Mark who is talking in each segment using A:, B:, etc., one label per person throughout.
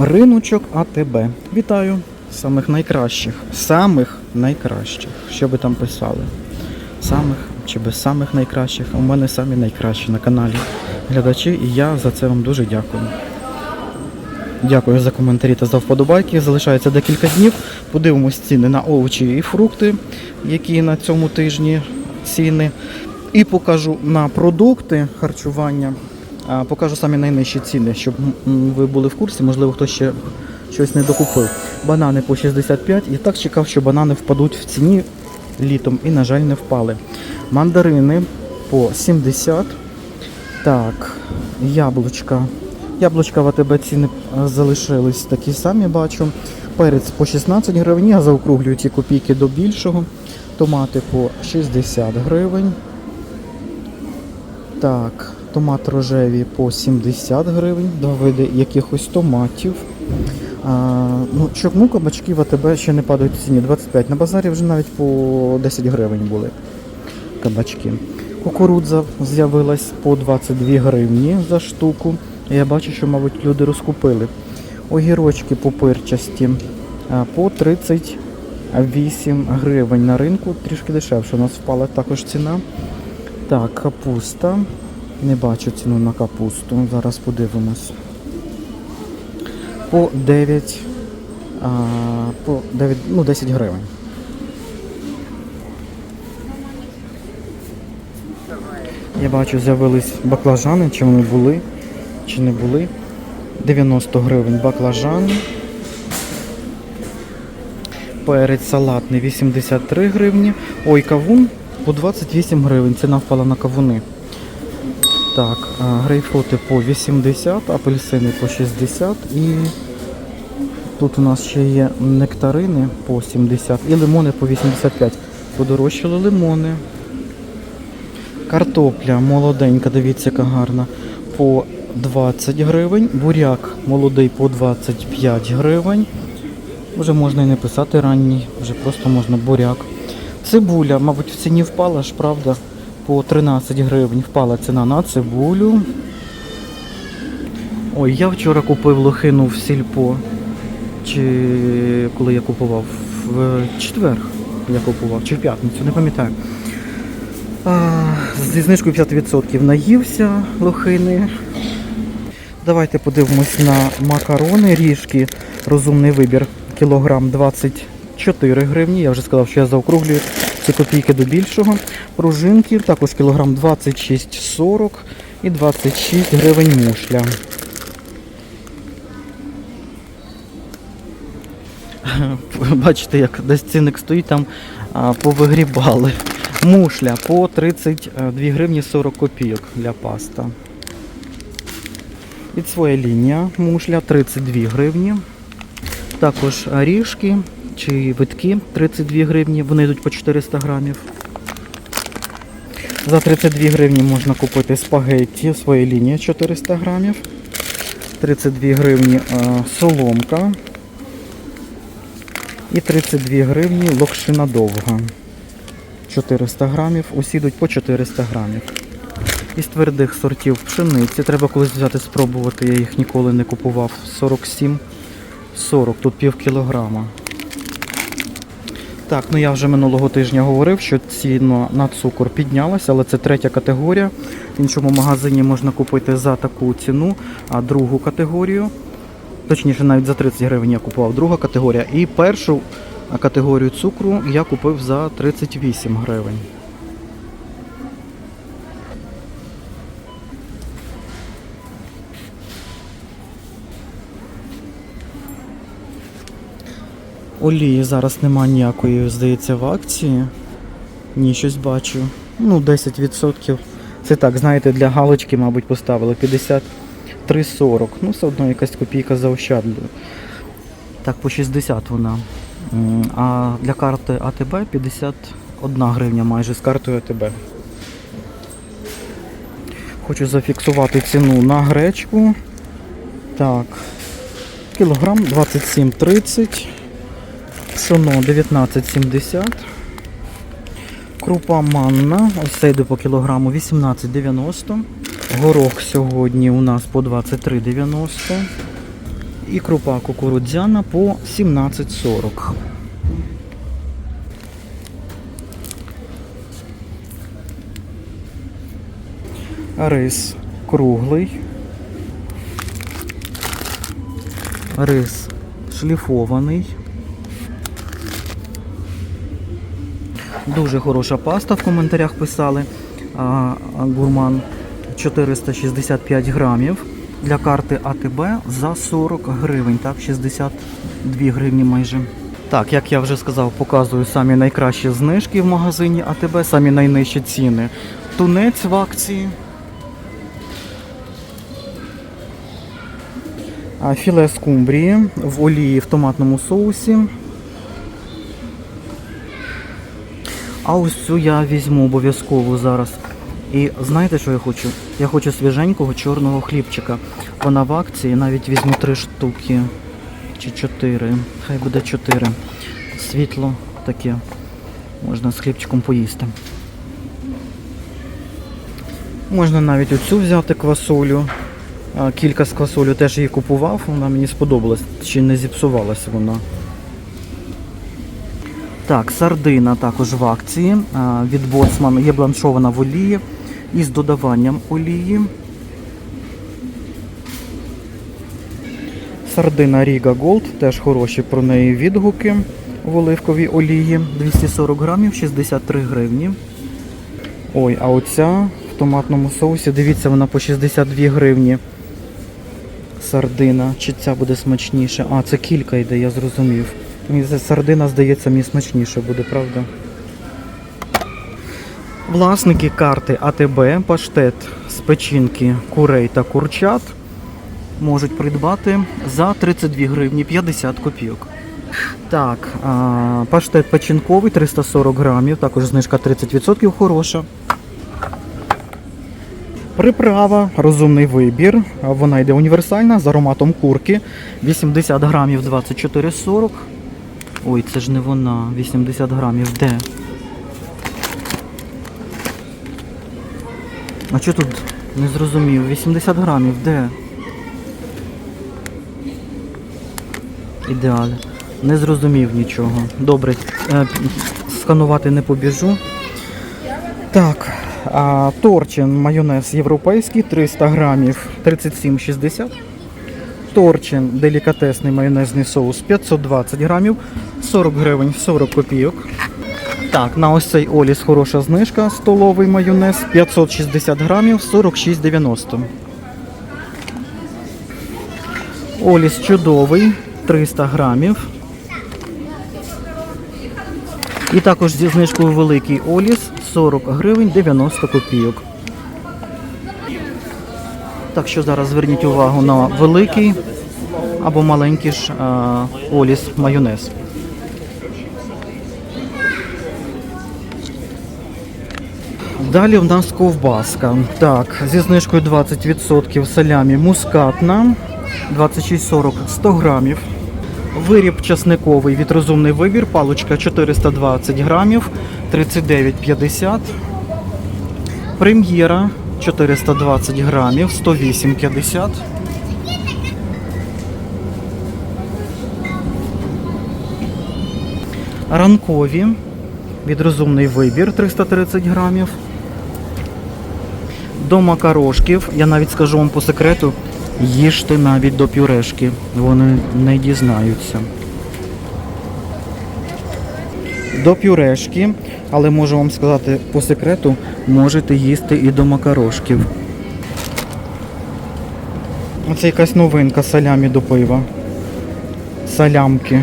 A: Риночок АТБ. Вітаю! Самих найкращих. Самих найкращих. Що би там писали? Самих чи без самих найкращих. У мене самі найкращі на каналі глядачі, і я за це вам дуже дякую. Дякую за коментарі та за вподобайки. Залишається декілька днів. Подивимось ціни на овочі і фрукти, які на цьому тижні ціни. І покажу на продукти харчування. Покажу самі найнижчі ціни, щоб ви були в курсі, можливо, хтось ще щось не докупив. Банани по 65 і так чекав, що банани впадуть в ціні літом і, на жаль, не впали. Мандарини по 70. Так, яблучка. Яблучка в АТБ ціни залишились такі самі, бачу. Перець по 16 гривень, я заокруглюю ці копійки до більшого. Томати по 60 гривень. Так, томат рожеві по 70 гривень, два види якихось томатів. А, ну, чому кабачки в АТБ ще не падають в ціні? 25. На базарі вже навіть по 10 гривень були кабачки. Кукурудза з'явилась по 22 гривні за штуку. Я бачу, що, мабуть, люди розкупили. Огірочки попирчасті а, по 38 гривень на ринку, трішки дешевше. У нас впала також ціна. Так, капуста. Не бачу ціну на капусту. Зараз подивимось. По 9, а, по 9, ну 10 гривень. Я бачу, з'явились баклажани, чи вони були, чи не були. 90 гривень баклажани. Перець салатний 83 гривні. Ой, кавун по 28 гривень. Ціна впала на кавуни. Так, а, грейпфрути по 80, апельсини по 60 і тут у нас ще є нектарини по 70 і лимони по 85. Подорожчали лимони. Картопля молоденька, дивіться, яка гарна, по 20 гривень. Буряк молодий по 25 гривень. Вже можна і не писати ранній, вже просто можна буряк. Цибуля, мабуть, в ціні впала ж, правда? По 13 гривень впала ціна на цибулю. Ой, я вчора купив лохину в сільпо. Чи коли я купував? В четвер я купував, чи в п'ятницю, не пам'ятаю. Зі знижкою 50% наївся лохини. Давайте подивимось на макарони, ріжки, розумний вибір, кілограм 24 гривні. Я вже сказав, що я заокруглюю ці копійки до більшого. Пружинки також кілограм 26,40 і 26 гривень мушля. Бачите, як десь цінник стоїть, там повигрібали. Мушля по 32 гривні 40 копійок для паста. Від своя лінія мушля 32 гривні. Також ріжки чи витки 32 гривні, вони йдуть по 400 грамів. За 32 гривні можна купити спагетті, своя лінія 400 грамів. 32 гривні е, соломка. І 32 гривні локшина довга. 400 грамів, усі йдуть по 400 грамів. Із твердих сортів пшениці. Треба колись взяти спробувати, я їх ніколи не купував. 47 40, тут пів кілограма. Так, ну я вже минулого тижня говорив, що ціна на цукор піднялася, але це третя категорія. В іншому магазині можна купити за таку ціну, а другу категорію, точніше навіть за 30 гривень я купував друга категорія. І першу категорію цукру я купив за 38 гривень. Олії зараз нема ніякої, здається, в акції. Ні, щось бачу. Ну, 10%. Це так, знаєте, для галочки, мабуть, поставили 53,40. Ну, все одно якась копійка заощадлює. Так, по 60 вона. А для карти АТБ 51 гривня майже з картою АТБ. Хочу зафіксувати ціну на гречку. Так. Кілограм 27,30. Пшоно 19,70. Крупа манна, ось це йде по кілограму 18,90. Горох сьогодні у нас по 23,90. І крупа кукурудзяна по 17,40. Рис круглий. Рис шліфований. Дуже хороша паста в коментарях писали. Гурман 465 грамів для карти АТБ за 40 гривень, так, 62 гривні майже. Так, як я вже сказав, показую самі найкращі знижки в магазині АТБ, самі найнижчі ціни. Тунець в акції. Філе скумбрії в олії в томатному соусі. А ось цю я візьму обов'язково зараз. І знаєте, що я хочу? Я хочу свіженького чорного хлібчика. Вона в акції, навіть візьму три штуки. Чи чотири. Хай буде чотири. Світло таке. Можна з хлібчиком поїсти. Можна навіть оцю взяти квасолю. Кілька з квасолю теж її купував, вона мені сподобалась, чи не зіпсувалася вона. Так, сардина також в акції. Від Боцман є бланшована в олії із додаванням олії. Сардина Ріга Голд, теж хороші про неї відгуки в оливковій олії. 240 грамів, 63 гривні. Ой, а оця в томатному соусі, дивіться, вона по 62 гривні. Сардина. Чи ця буде смачніше? А, це кілька йде, я зрозумів. Мені сардина, здається, мені смачніше буде, правда? Власники карти АТБ, паштет з печінки курей та курчат можуть придбати за 32 гривні 50 копійок. Так, паштет печінковий 340 грамів, також знижка 30% хороша. Приправа, розумний вибір. Вона йде універсальна з ароматом курки. 80 грамів 24,40. Ой, це ж не вона. 80 грамів. Де? А що тут? Не зрозумів. 80 грамів, де? Ідеаль. Не зрозумів нічого. Добре, е, сканувати не побіжу. Так, а, торчин майонез європейський 300 грамів 37,60. Торчин делікатесний майонезний соус 520 грамів 40 гривень 40 копійок. Так, на ось цей Оліс хороша знижка, столовий майонез 560 грамів 46,90. Оліс чудовий 300 грамів. І також зі знижкою великий Оліс 40 гривень 90 копійок. Так що зараз зверніть увагу на великий або маленький ж а, Оліс майонез. Далі в нас ковбаска. Так, зі знижкою 20% салямі мускатна 26,40 100 грамів. Виріб часниковий від розумний вибір, паличка 420 грамів, 39,50. Прем'єра 420 грамів, 108,50. Ранкові від розумний вибір 330 грамів. До макарошків, я навіть скажу вам по секрету, їжте навіть до пюрешки, вони не дізнаються. До пюрешки, але можу вам сказати по секрету, можете їсти і до макарошків. Оце якась новинка салямі до пива. Салямки.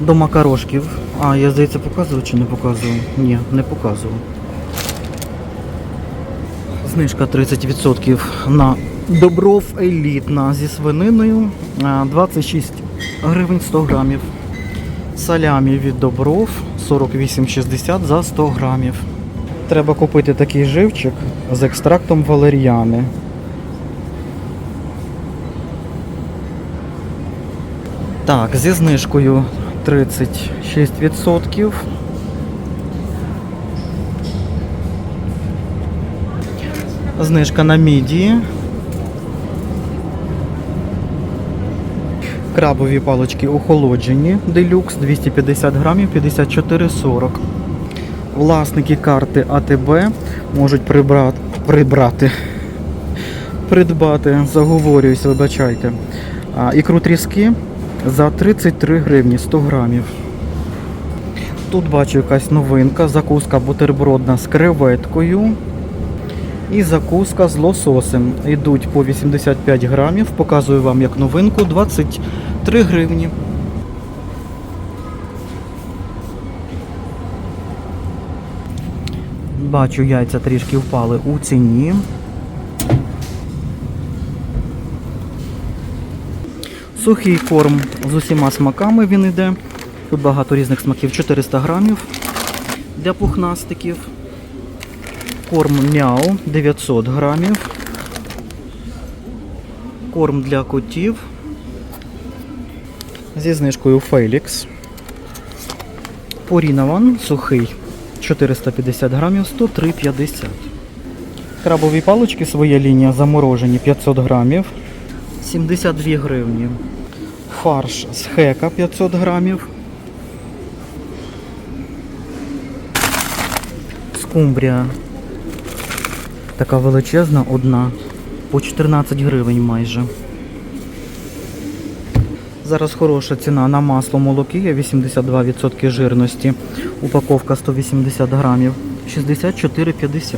A: До макарошків. А, я здається показував чи не показував? Ні, не показував. Знижка 30% на добров елітна зі свининою. 26 гривень 100 грамів. Салямі від добров 48,60 за 100 грамів. Треба купити такий живчик з екстрактом валеріани. Так, зі знижкою 36%. Знижка на мідії. Крабові палички охолоджені. Делюкс 250 грамів 54,40. Власники карти АТБ можуть прибрати, прибрати, придбати, заговорююсь, вибачайте. Ікру тріски за 33 гривні 100 грамів. Тут бачу якась новинка, закуска бутербродна з креветкою і закуска з лососем. Йдуть по 85 грамів, показую вам як новинку 23 гривні. Бачу, яйця трішки впали у ціні. Сухий корм з усіма смаками він йде. Тут багато різних смаків, 400 грамів для пухнастиків. Корм мяу 900 грамів. Корм для котів. Зі знижкою Фелікс. Порінован сухий 450 грамів 103,50. Крабові палички своя лінія заморожені 500 грамів 72 гривні. Фарш з хека 500 грамів. Скумбрія така величезна, одна, по 14 гривень майже. Зараз хороша ціна на масло молокія 82% жирності. Упаковка 180 грамів. 64,50.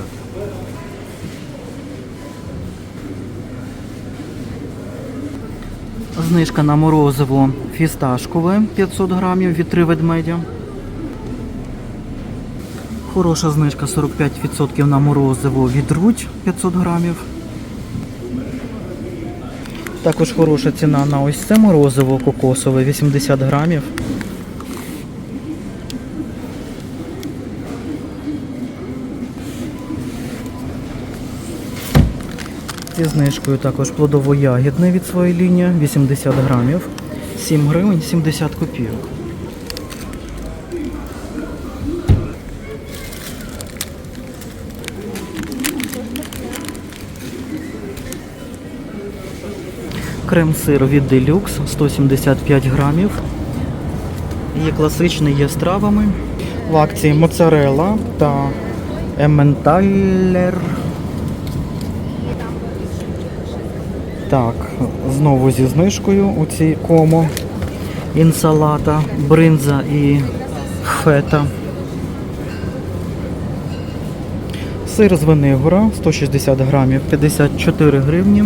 A: Знижка на морозиво фісташкове 500 грамів від 3 ведмедя. Хороша знижка 45% на морозиво від руть 500 грамів. Також хороша ціна на ось це морозиво кокосове 80 грамів. Зі знижкою також плодово-ягідне від своєї лінії 80 грамів. 7 гривень 70 копійок. Крем-сир від Deluxe 175 грамів. Є класичний, є з травами. В акції моцарелла та ементалер. Так, знову зі знижкою у цій комо. Інсалата, бринза і фета. Сир з Венегора 160 грамів 54 гривні.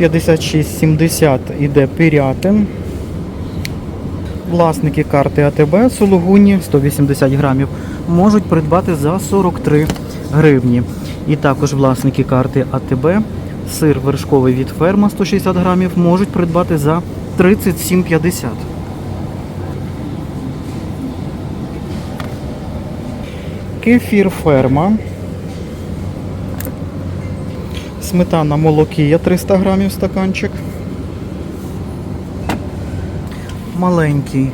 A: 56,70 іде пірятин. Власники карти АТБ Сологуні 180 грамів можуть придбати за 43 гривні. І також власники карти АТБ сир вершковий від ферма 160 грамів можуть придбати за 37,50. Кефір ферма. Сметана молокія 300 грамів стаканчик. Маленький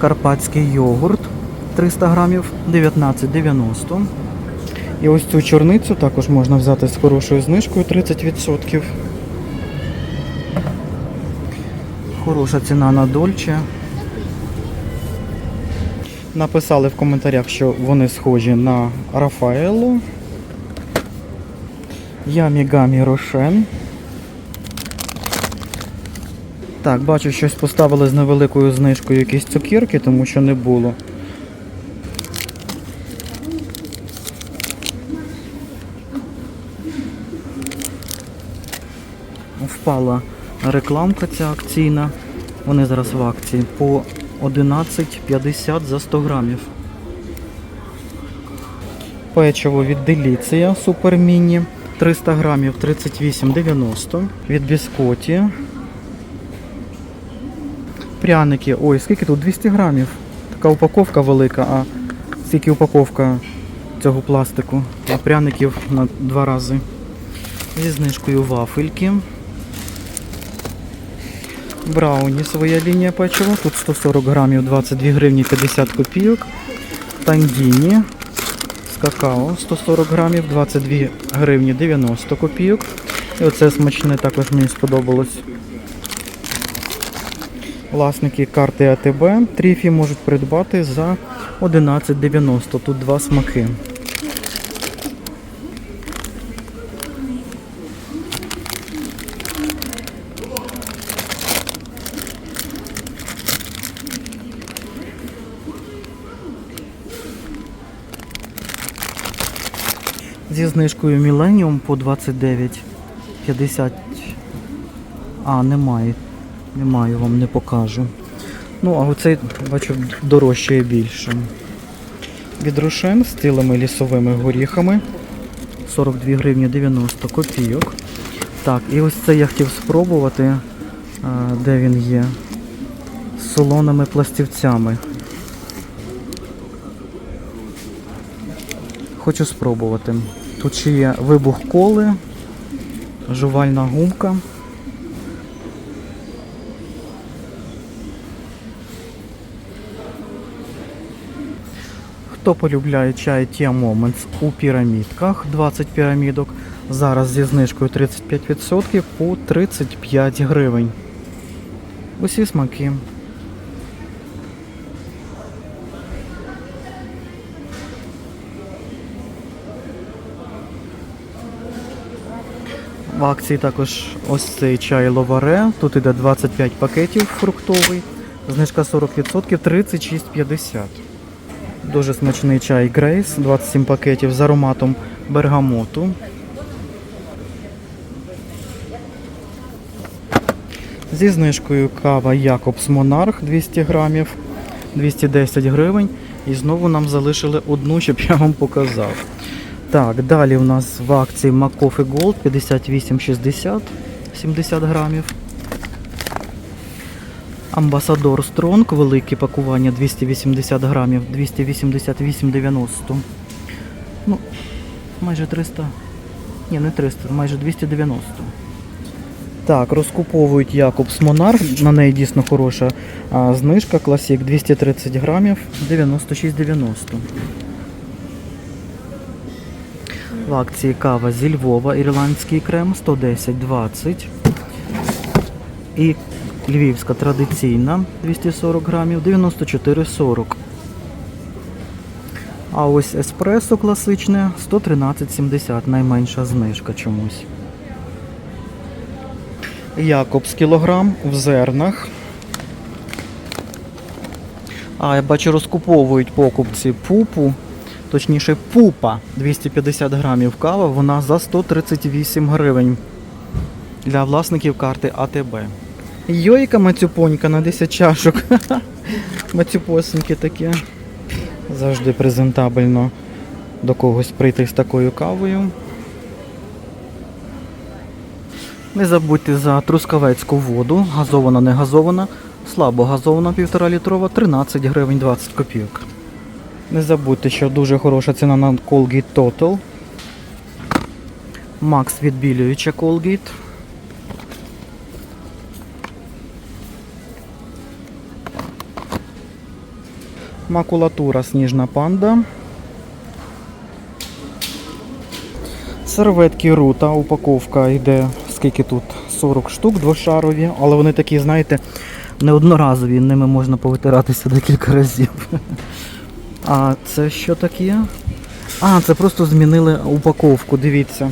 A: карпатський йогурт 300 грамів 19,90. І ось цю чорницю також можна взяти з хорошою знижкою 30%. Хороша ціна на дольче. Написали в коментарях, що вони схожі на Рафаелло. Ямі-гамі Рошен. Так, бачу, щось поставили з невеликою знижкою якісь цукерки, тому що не було. Впала рекламка ця акційна. Вони зараз в акції по 11,50 за 100 грамів. Печиво від Деліція Супер Міні 300 грамів 38,90. Від біскоті. Пряники. Ой, скільки тут? 200 грамів. Така упаковка велика, а скільки упаковка цього пластику. А пряників на два рази. Зі знижкою вафельки. Брауні своя лінія печива. Тут 140 грамів 22 гривні 50 копійок. Тандіні з какао 140 грамів, 22 гривні 90 копійок. І оце смачне також мені сподобалось. Власники карти АТБ тріфі можуть придбати за 11,90. Тут два смаки. Зі знижкою Millennium по 29,50. А, немає. Немає, вам не покажу. Ну, а оцей, бачу, дорожчає більше. Від з цілими лісовими горіхами. 42 гривні 90 копійок. Так, і ось це я хотів спробувати, де він є. З солоними пластівцями. Хочу спробувати. Тут є вибух коли, жувальна гумка. Хто полюбляє чай Tia Moments у пірамідках, 20 пірамідок, зараз зі знижкою 35% по 35 гривень. Усі смаки. В акції також ось цей чай ловаре. Тут іде 25 пакетів фруктовий. Знижка 40%, 36,50. Дуже смачний чай Грейс, 27 пакетів з ароматом бергамоту. Зі знижкою кава Якобс Монарх 200 грамів, 210 гривень. І знову нам залишили одну, щоб я вам показав. Так, далі у нас в акції McCoffee Gold 58,60, 70 грамів. Амбасадор Стронг, велике пакування 280 грамів, 288,90. Ну, майже 300. Ні, не 300, майже 290. Так, розкуповують Якобс Монарх, на неї дійсно хороша а, знижка, класік 230 грамів, 96,90. В акції кава зі Львова, ірландський крем 110,20. І львівська традиційна 240 грамів 94,40. А ось еспресо класичне 113,70, найменша знижка чомусь. Якобс кілограм в зернах. А, я бачу, розкуповують покупці пупу, точніше пупа 250 грамів кава, вона за 138 гривень для власників карти АТБ. Йойка мацюпонька на 10 чашок. Мацюпосеньки такі. Завжди презентабельно до когось прийти з такою кавою. Не забудьте за трускавецьку воду, газована, не газована, слабо газована 1,5 літрова, 13 гривень 20 копійок. Не забудьте, що дуже хороша ціна на Colgate Total. Макс відбілююча Colgate. Макулатура сніжна панда. Серветки рута, упаковка йде, скільки тут? 40 штук двошарові, але вони такі, знаєте, неодноразові, ними можна повитиратися декілька разів. А це що таке? А, це просто змінили упаковку, дивіться.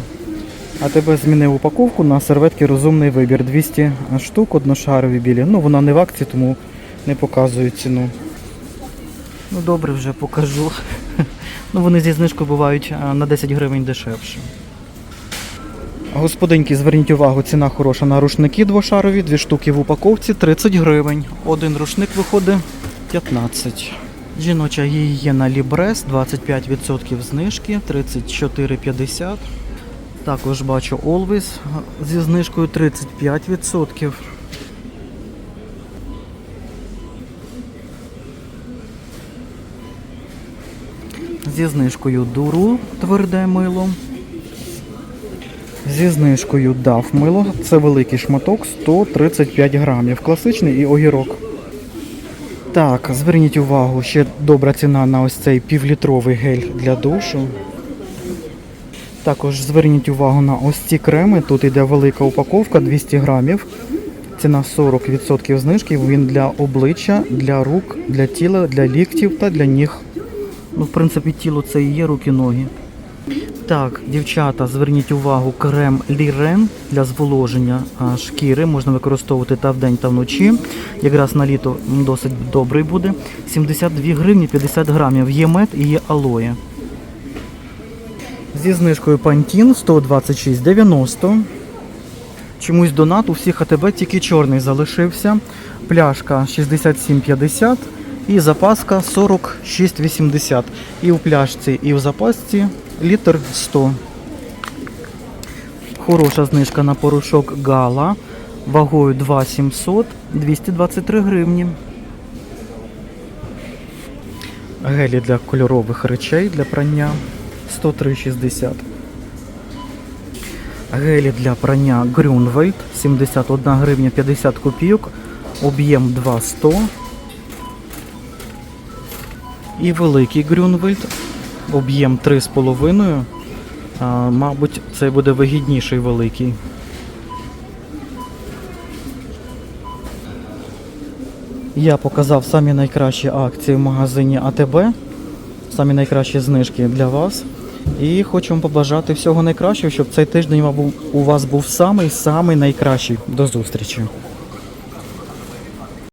A: А тебе змінив упаковку на серветки розумний вибір. 200 штук одношарові білі. Ну, вона не в акції, тому не показую ціну. Ну добре, вже покажу. Ну вони зі знижкою бувають на 10 гривень дешевше. Господинки, зверніть увагу, ціна хороша на рушники двошарові, дві штуки в упаковці 30 гривень. Один рушник виходить 15. Жіноча гігієна Лібрес 25% знижки, 34,50. Також бачу Always зі знижкою 35%. Зі знижкою Дуру тверде мило. Зі знижкою DAF мило. Це великий шматок 135 грамів. Класичний і огірок. Так, зверніть увагу, ще добра ціна на ось цей півлітровий гель для душу. Також зверніть увагу на ось ці креми. Тут йде велика упаковка 200 грамів. Ціна 40% знижки. Він для обличчя, для рук, для тіла, для ліктів та для ніг. Ну, в принципі, тіло це і є руки, ноги. Так, дівчата, зверніть увагу, крем Лірен для зволоження шкіри можна використовувати та вдень, та вночі. Якраз на літо досить добрий буде. 72 гривні 50 грамів. Є мед і є алоє. Зі знижкою Pantene 126,90. Чомусь донат у всіх АТБ тільки чорний залишився. Пляшка 67,50 і запаска 46,80. І в пляшці, і в запасці літр 100. Хороша знижка на порошок Гала вагою 2,700 223 гривні. Гелі для кольорових речей для прання 103,60. Гелі для прання Grünwald 71 гривня 50 копійок, об'єм 2,100. І великий Grünwald, об'єм 3,5. А, мабуть, це буде вигідніший великий. Я показав самі найкращі акції в магазині АТБ, самі найкращі знижки для вас. І хочу вам побажати всього найкращого, щоб цей тиждень у вас був самий самий найкращий. До зустрічі!